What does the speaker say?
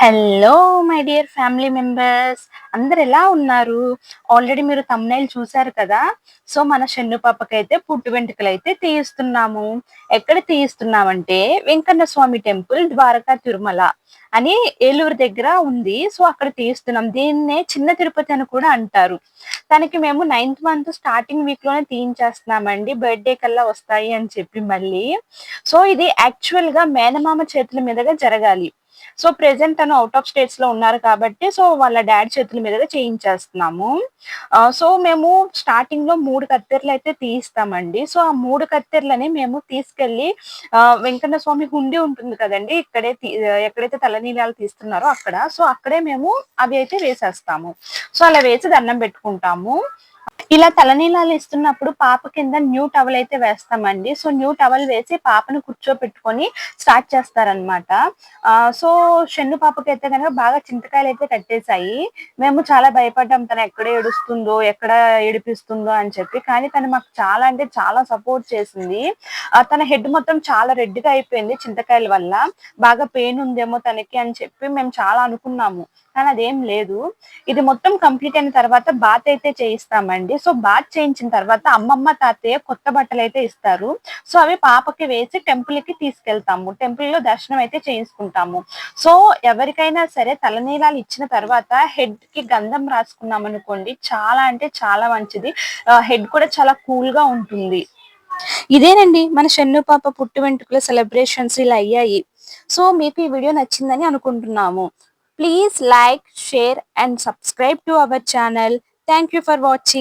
Hello my dear family members అందరు ఎలా ఉన్నారు? ఆల్రెడీ మీరు తమ్నైల్ చూసారు కదా? సో మన షన్ను పాపకైతే పుట్టు వెంట్రుకలు అయితే తీయిస్తున్నాము. ఎక్కడ తీయిస్తున్నామంటే వెంకన్న స్వామి టెంపుల్ ద్వారకా తిరుమల అని ఏలూరు దగ్గర ఉంది. సో అక్కడ తీయిస్తున్నాం. దీన్నే చిన్న తిరుపతి అని కూడా అంటారు. తనకి మేము నైన్త్ మంత్ స్టార్టింగ్ వీక్లోనే తీయించేస్తున్నామండి. బర్త్డే కల్లా వస్తాయి అని చెప్పి మళ్ళీ. సో ఇది యాక్చువల్గా మేనమామ చేతుల మీదుగా జరగాలి. సో ప్రెసెంట్ తను అవుట్ ఆఫ్ స్టేట్స్లో ఉన్నారు కాబట్టి సో వాళ్ళ డాడీ చేతుల మీదుగా చేయించేస్తున్నాము. సో మేము స్టార్టింగ్లో మూడు కత్తెరలు అయితే తీయిస్తామండి. సో ఆ మూడు కత్తెరలని మేము తీసుకెళ్ళి వెంకన్న స్వామి హుండి ఉంటుంది కదండి ఇక్కడే ఎక్కడైతే తలనీలాలు తీస్తున్నారో అక్కడ. సో అక్కడే మేము అవి అయితే వేసేస్తాము. సో అలా వేసి దండం పెట్టుకుంటాము. ఇలా తలనీలాలు ఇస్తున్నప్పుడు పాప కింద న్యూ టవల్ అయితే వేస్తామండి. సో న్యూ టవల్ వేసి పాపను కూర్చోపెట్టుకొని స్టార్ట్ చేస్తారనమాట సో షన్ను పాపకి అయితే కనుక బాగా చింతకాయలు అయితే కట్టేశాయి. మేము చాలా భయపడ్డాం తను ఎక్కడ ఏడుస్తుందో ఎక్కడ ఏడిపిస్తుందో అని చెప్పి. కానీ తను మాకు చాలా అంటే చాలా సపోర్ట్ చేసింది. తన హెడ్ మొత్తం చాలా రెడ్గా అయిపోయింది చింతకాయల వల్ల. బాగా పెయిన్ ఉందేమో తనకి అని చెప్పి మేము చాలా అనుకున్నాము. కానీ అదేం లేదు. ఇది మొత్తం కంప్లీట్ అయిన తర్వాత బాత్ అయితే చేయిస్తామండి. సో బాత్ చేయించిన తర్వాత అమ్మమ్మ తాతయ్య కొత్త బట్టలు అయితే ఇస్తారు. సో అవి పాపకి వేసి టెంపుల్కి తీసుకెళ్తాము. టెంపుల్లో దర్శనం అయితే చేయించుకుంటాము. సో ఎవరికైనా సరే తలనీలాలు ఇచ్చిన తర్వాత హెడ్కి గంధం రాసుకున్నాం అనుకోండి చాలా అంటే చాలా మంచిది. హెడ్ కూడా చాలా కూల్గా ఉంటుంది. ఇదేనండి మన షన్ను పాప పుట్టు వెంట్రుకల సెలబ్రేషన్స్ ఇలా అయ్యాయి. సో మీకు ఈ వీడియో నచ్చిందని అనుకుంటున్నాము. Please like, share and subscribe to our channel. Thank you for watching.